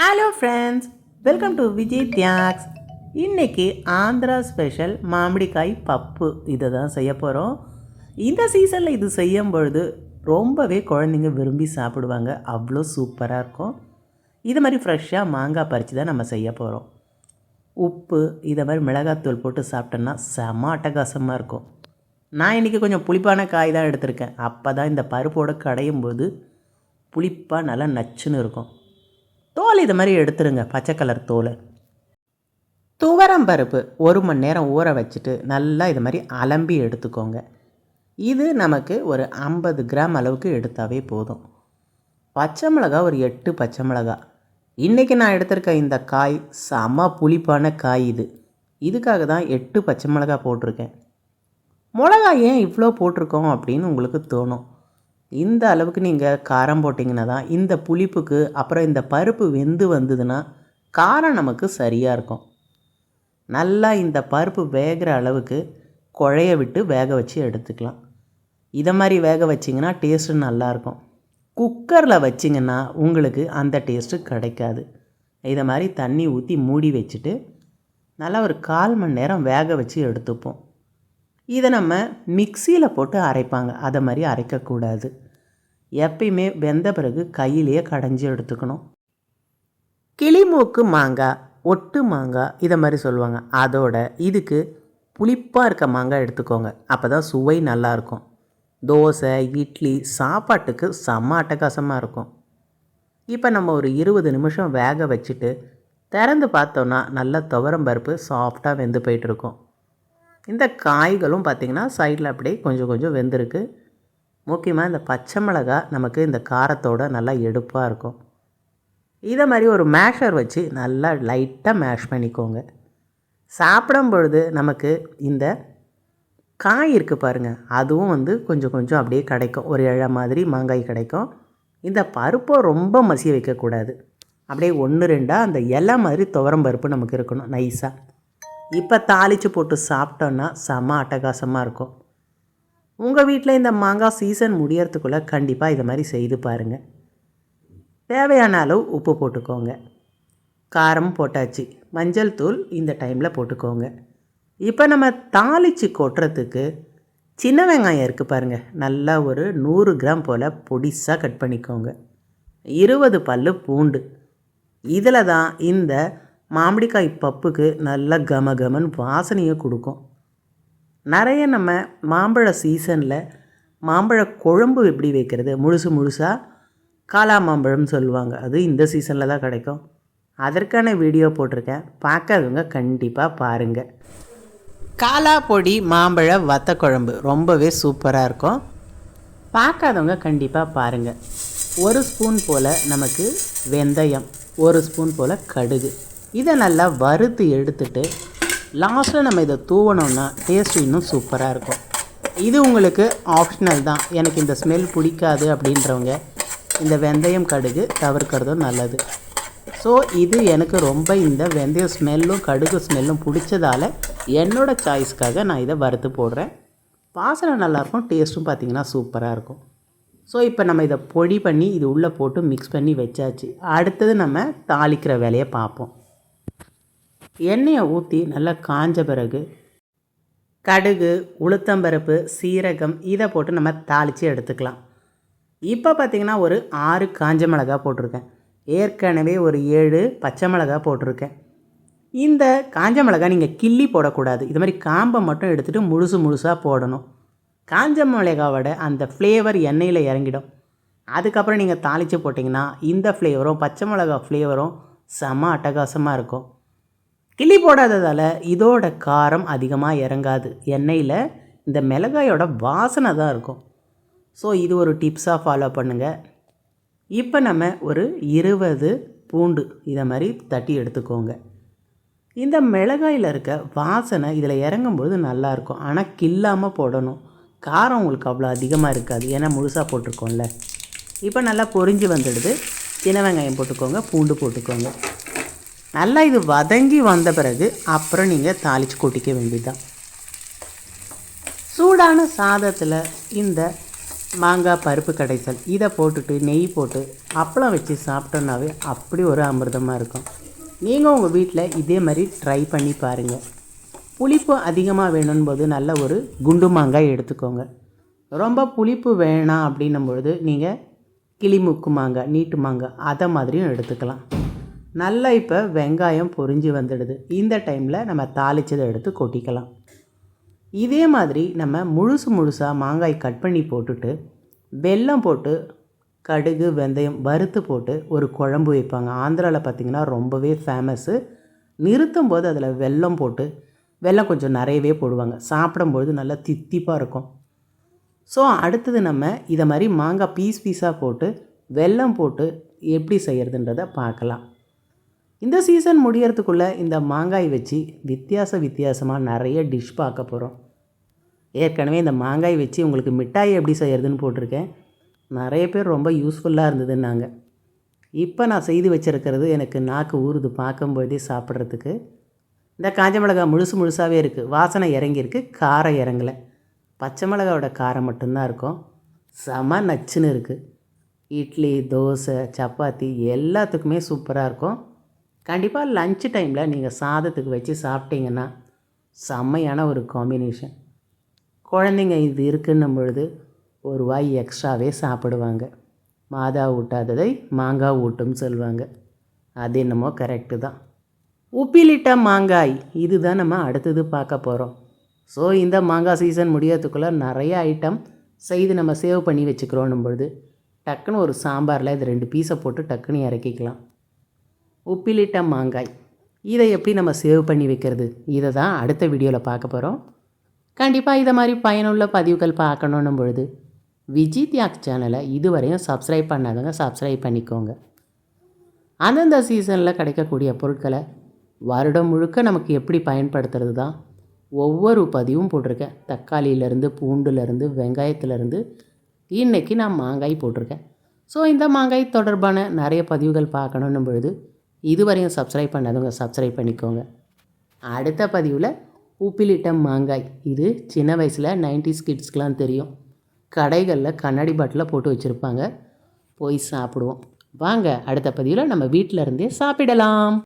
Hello friends welcome to Vijay Thiyags இன்னைக்கு Andhra special மாமிடிக்காய் பப்பு. இதை தான் செய்ய போகிறோம் இந்த சீசனில் இது செய்யும் பொழுது ரொம்பவே குழந்தைங்க விரும்பி சாப்பிடுவாங்க. அவ்வளோ சூப்பராக இருக்கும். இது மாதிரி ஃப்ரெஷ்ஷாக மாங்காய் பறித்து தான் நம்ம செய்ய போகிறோம் உப்பு இதை மாதிரி மிளகாத்தூள் போட்டு சாப்பிட்டோன்னா செம அட்டகாசமாக இருக்கும். நான் இன்றைக்கி கொஞ்சம் புளிப்பான காய் தான் எடுத்திருக்கேன். அப்போ தான் இந்த பருப்போடு கடையும் போது புளிப்பாக நல்லா நச்சுன்னு இருக்கும். தோல் இது மாதிரி எடுத்துருங்க பச்சை கலர் தோல். துவரம் பருப்பு ஒரு மணி நேரம் ஊற வச்சுட்டு நல்லா இது மாதிரி அலம்பி எடுத்துக்கோங்க. இது நமக்கு ஒரு ஐம்பது கிராம் அளவுக்கு எடுத்தாவே போதும். பச்சை மிளகா ஒரு எட்டு பச்சை மிளகா. இன்றைக்கி நான் எடுத்திருக்க இந்த காய் செம புளிப்பான காய் இது. இதுக்காக தான் எட்டு பச்சை மிளகா போட்டிருக்கேன். மிளகா ஏன் இவ்வளோ போட்டிருக்கோம் அப்படின்னு உங்களுக்கு தோணும். இந்த அளவுக்கு நீங்கள் காரம் போட்டிங்கன்னா தான் இந்த புளிப்புக்கு அப்புறம் இந்த பருப்பு வெந்து வந்ததுன்னா காரம் நமக்கு சரியாக இருக்கும். நல்லா இந்த பருப்பு வேகிற அளவுக்கு குழைய விட்டு வேக வச்சு எடுத்துக்கலாம். இதை மாதிரி வேக வச்சிங்கன்னா டேஸ்ட்டு நல்லாயிருக்கும் குக்கரில் வச்சிங்கன்னா உங்களுக்கு அந்த டேஸ்ட்டு கிடைக்காது. இதை மாதிரி தண்ணி ஊற்றி மூடி வச்சுட்டு நல்லா ஒரு கால் மணி நேரம் வேக வச்சு எடுத்துப்போம். இதை நம்ம மிக்சியில் போட்டு அரைப்பாங்க. அதை மாதிரி அரைக்கக்கூடாது. எப்பயுமே வெந்த பிறகு கையிலேயே கடைஞ்சி எடுத்துக்கணும். கிளிமூக்கு மாங்காய் ஒட்டு மாங்காய் இதை மாதிரி சொல்லுவாங்க. அதோட இதுக்கு புளிப்பாக இருக்க மாங்காய் எடுத்துக்கோங்க. அப்போ தான் சுவை நல்லாயிருக்கும் தோசை இட்லி சாப்பாட்டுக்கு செம்ம அட்டகாசமாக இருக்கும். இப்போ நம்ம ஒரு இருபது நிமிஷம் வேக வச்சுட்டு திறந்து பார்த்தோன்னா நல்ல துவரம் பருப்பு சாஃப்டாக வெந்து போயிட்டுருக்கும் இந்த காய்களும் பார்த்திங்கன்னா சைடில் அப்படியே கொஞ்சம் கொஞ்சம் வெந்திருக்கு. முக்கியமாக இந்த பச்சை மிளகா நமக்கு இந்த காரத்தோட நல்லா எடுப்பாக இருக்கும். இதை மாதிரி ஒரு மேஷர் வச்சு நல்லா லைட்டாக மேஷ் பண்ணிக்கோங்க. சாப்பிடும் பொழுது நமக்கு இந்த காய் இருக்குது பாருங்கள் அதுவும் வந்து கொஞ்சம் கொஞ்சம் அப்படியே கிடைக்கும். ஒரு இழை மாதிரி மாங்காய் கிடைக்கும். இந்த பருப்பை ரொம்ப மசிய வைக்கக்கூடாது. அப்படியே ஒன்று ரெண்டாக அந்த இலை மாதிரி துவரம் பருப்பு நமக்கு இருக்கணும் நைஸாக இப்போ தாளித்து போட்டு சாப்பிட்டோன்னா செம அட்டகாசமாக இருக்கும். உங்கள் வீட்டில் இந்த மாங்காய் சீசன் முடியறதுக்குள்ளே கண்டிப்பாக இதை மாதிரி செய்து பாருங்கள் தேவையான அளவு உப்பு போட்டுக்கோங்க. காரம் போட்டாச்சு. மஞ்சள் தூள் இந்த டைமில் போட்டுக்கோங்க. இப்போ நம்ம தாளித்து கொட்டுறதுக்கு சின்ன வெங்காயம் இருக்குது பாருங்கள் நல்லா ஒரு நூறு கிராம் போல் பொடிசாக கட் பண்ணிக்கோங்க. இருபது பல் பூண்டு. இதில் தான் இந்த மாமிடிக்காய் பப்புக்கு நல்ல கம கமன் வாசனையை கொடுக்கும். நிறைய நம்ம மாம்பழ சீசனில் மாம்பழ குழம்பு எப்படி வைக்கிறது? முழுசு முழுசாக காளா மாம்பழம்னு சொல்லுவாங்க. அது இந்த சீசனில் தான் கிடைக்கும். அதற்கான வீடியோ போட்டிருக்கேன். பார்க்காதவங்க கண்டிப்பாக பாருங்கள் காலா பொடி மாம்பழ வத்த குழம்பு ரொம்பவே சூப்பராக இருக்கும். பார்க்காதவங்க கண்டிப்பாக பாருங்கள் ஒரு ஸ்பூன் போல் நமக்கு வெந்தயம் ஒரு ஸ்பூன் போல் கடுகு. இதை நல்லா வறுத்து எடுத்துட்டு லாஸ்ட்டில் நம்ம இதை தூவனோம்னா டேஸ்ட் இன்னும் சூப்பராக இருக்கும். இது உங்களுக்கு ஆப்ஷனல் தான். எனக்கு இந்த ஸ்மெல் பிடிக்காது அப்படின்றவங்க இந்த வெந்தயம் கடுகு தவிர்க்கிறதும் நல்லது. ஸோ இது எனக்கு ரொம்ப இந்த வெந்தய ஸ்மெல்லும் கடுகு ஸ்மெல்லும் பிடிச்சதால என்னோட சாய்ஸ்க்காக நான் இதை வறுத்து போடுறேன். வாசனை நல்லாயிருக்கும் டேஸ்ட்டும் பார்த்திங்கன்னா சூப்பராக இருக்கும். ஸோ இப்போ நம்ம இதை பொடி பண்ணி இது உள்ளே போட்டு மிக்ஸ் பண்ணி வச்சாச்சு. அடுத்தது நம்ம தாளிக்கிற வேலையை பார்ப்போம். எண்ணெயை ஊற்றி நல்லா காஞ்ச பிறகு கடுகு உளுத்தம்பருப்பு சீரகம் இதை போட்டு நம்ம தாளித்து எடுத்துக்கலாம். இப்போ பார்த்திங்கன்னா ஒரு ஆறு காஞ்ச மிளகா போட்டிருக்கேன். ஏற்கனவே ஒரு ஏழு பச்சை மிளகா போட்டிருக்கேன். இந்த காஞ்ச மிளகா நீங்கள் கிள்ளி போடக்கூடாது. இது மாதிரி காம்பை மட்டும் எடுத்துகிட்டு முழுசு முழுசாக போடணும். காஞ்ச மிளகாவோட அந்த ஃப்ளேவர் எண்ணெயில் இறங்கிடும். அதுக்கப்புறம் நீங்கள் தாளித்து போட்டிங்கன்னா இந்த ஃப்ளேவரும் பச்சை மிளகா ஃப்ளேவரும் செம அட்டகாசமாக இருக்கும். கிள்ளி போடாததால் இதோட காரம் அதிகமாக இறங்காது. எண்ணெயில் இந்த மிளகாயோட வாசனை தான் இருக்கும். ஸோ இது ஒரு டிப்ஸாக ஃபாலோ பண்ணுங்கள் இப்போ நம்ம ஒரு இருபது பூண்டு இதை மாதிரி தட்டி எடுத்துக்கோங்க. இந்த மிளகாயில் இருக்க வாசனை இதில் இறங்கும்போது நல்லாயிருக்கும் ஆனால் கில்லாமல் போடணும். காரம் உங்களுக்கு அவ்வளோ அதிகமாக இருக்காது. ஏன்னா முழுசாக போட்டிருக்கோம்ல. இப்போ நல்லா பொறிஞ்சு வந்துடுது. சின்ன வெங்காயம் போட்டுக்கோங்க. பூண்டு போட்டுக்கோங்க. நல்லா இது வதங்கி வந்த பிறகு அப்புறம் நீங்கள் தாளித்து கொட்டிக்க வேண்டியதுதான். சூடான சாதத்தில் இந்த மாங்காய் பருப்பு கடைசல் இதை போட்டுட்டு நெய் போட்டு அப்பளம் வச்சு சாப்பிட்டோன்னாவே அப்படி ஒரு அமிர்தமாக இருக்கும். நீங்கள் உங்கள் வீட்டில் இதே மாதிரி ட்ரை பண்ணி பாருங்கள் புளிப்பு அதிகமாக வேணும் போது நல்ல ஒரு குண்டு மாங்காய் எடுத்துக்கோங்க. ரொம்ப புளிப்பு வேணாம் அப்படின்னும் பொழுது நீங்கள் கிளிமுக்கு மாங்காய் நீட்டு மாங்காய் அதை மாதிரியும் எடுத்துக்கலாம். நல்லா இப்போ வெங்காயம் பொறிஞ்சு வந்துடுது. இந்த டைமில் நம்ம தாளிச்சதை எடுத்து கொட்டிக்கலாம். இதே மாதிரி நம்ம முழுசு முழுசாக மாங்காய் கட் பண்ணி போட்டுட்டு வெல்லம் போட்டு கடுகு வெந்தயம் வறுத்து போட்டு ஒரு குழம்பு வைப்பாங்க. ஆந்திராவில் பார்த்திங்கன்னா ரொம்பவே ஃபேமஸ்ஸு நிறுத்தும் போது அதில் வெல்லம் போட்டு வெல்லம் கொஞ்சம் நிறையவே போடுவாங்க. சாப்பிடும்பொழுது நல்லா தித்திப்பாக இருக்கும். ஸோ அடுத்தது நம்ம இதை மாதிரி மாங்காய் பீஸ் பீஸாக போட்டு வெல்லம் போட்டு எப்படி செய்கிறதுன்றதை பார்க்கலாம். இந்த சீசன் முடியறதுக்குள்ளே இந்த மாங்காய் வச்சு வித்தியாச வித்தியாசமாக நிறைய டிஷ் பார்க்க போகிறோம் ஏற்கனவே இந்த மாங்காய் வச்சு உங்களுக்கு மிட்டாய் எப்படி செய்கிறதுன்னு போட்டிருக்கேன். நிறைய பேர் ரொம்ப யூஸ்ஃபுல்லாக இருந்ததுன்னாங்க. இப்போ நான் செய்து வச்சுருக்கிறது எனக்கு நாக்கு ஊறுது பார்க்கும்போதே சாப்பிட்றதுக்கு. இந்த காஞ்ச மிளகாய் முழுசு முழுசாகவே இருக்குது வாசனை இறங்கியிருக்கு. காரம் இறங்கலை. பச்சை மிளகாவோட காரம் மட்டும்தான் இருக்கும். செம நச்சுன்னு இருக்குது இட்லி தோசை சப்பாத்தி எல்லாத்துக்குமே சூப்பராக இருக்கும். கண்டிப்பாக லஞ்ச் டைமில் நீங்கள் சாதத்துக்கு வச்சு சாப்பிட்டீங்கன்னா செம்மையான ஒரு காம்பினேஷன் குழந்தைங்க இது இருக்குன்னும் பொழுது ஒரு வாய் எக்ஸ்ட்ராவே சாப்பிடுவாங்க. மாதா ஊட்டாததை மாங்காய் ஊட்டும் சொல்லுவாங்க. அது என்னமோ கரெக்டு தான். உப்பிலிட்ட மாங்காய் இதுதான் நம்ம அடுத்தது பார்க்க போகிறோம் ஸோ இந்த மாங்காய் சீசன் முடியறதுக்குள்ளே நிறைய ஐட்டம் செய்து நம்ம சேவ் பண்ணி வச்சுக்கிறோன்னும் பொழுது டக்குன்னு ஒரு சாம்பாரில் இது ரெண்டு பீஸை போட்டு டக்குன்னு இறக்கிக்கலாம். உப்பிலிட்ட மாங்காய். இதை எப்படி நம்ம சேவ் பண்ணி வைக்கிறது? இதை தான் அடுத்த வீடியோவில் பார்க்க போகிறோம் கண்டிப்பாக இதை மாதிரி பயனுள்ள பதிவுகள் பார்க்கணுன்னும் பொழுது விஜி தியாக் சேனலை இதுவரையும் சப்ஸ்கிரைப் பண்ணாதவங்க சப்ஸ்கிரைப் பண்ணிக்கோங்க. அந்தந்த சீசனில் கிடைக்கக்கூடிய பொருட்களை வருடம் முழுக்க நமக்கு எப்படி பயன்படுத்துறது தான் ஒவ்வொரு பதிவும் போட்டிருக்கேன். தக்காளியிலேருந்து பூண்டுலேருந்து வெங்காயத்துலேருந்து இன்றைக்கி நான் மாங்காய் போட்டிருக்கேன். ஸோ இந்த மாங்காய் தொடர்பான நிறைய பதிவுகள் பார்க்கணுன்னும் பொழுது இதுவரையும் சப்ஸ்கிரைப் பண்ணாதவங்க சப்ஸ்கிரைப் பண்ணிக்கோங்க. அடுத்த பதிவில் உப்பிலிட்ட மாங்காய். இது சின்ன வயசில் நைன்டிஸ் கிட்ஸ்க்கெலாம் தெரியும். கடைகளில் கண்ணாடி பாட்டில் போட்டு வச்சுருப்பாங்க. போய் சாப்பிடுவோம். வாங்க அடுத்த பதிவில் நம்ம வீட்டில் இருந்தே சாப்பிடலாம்.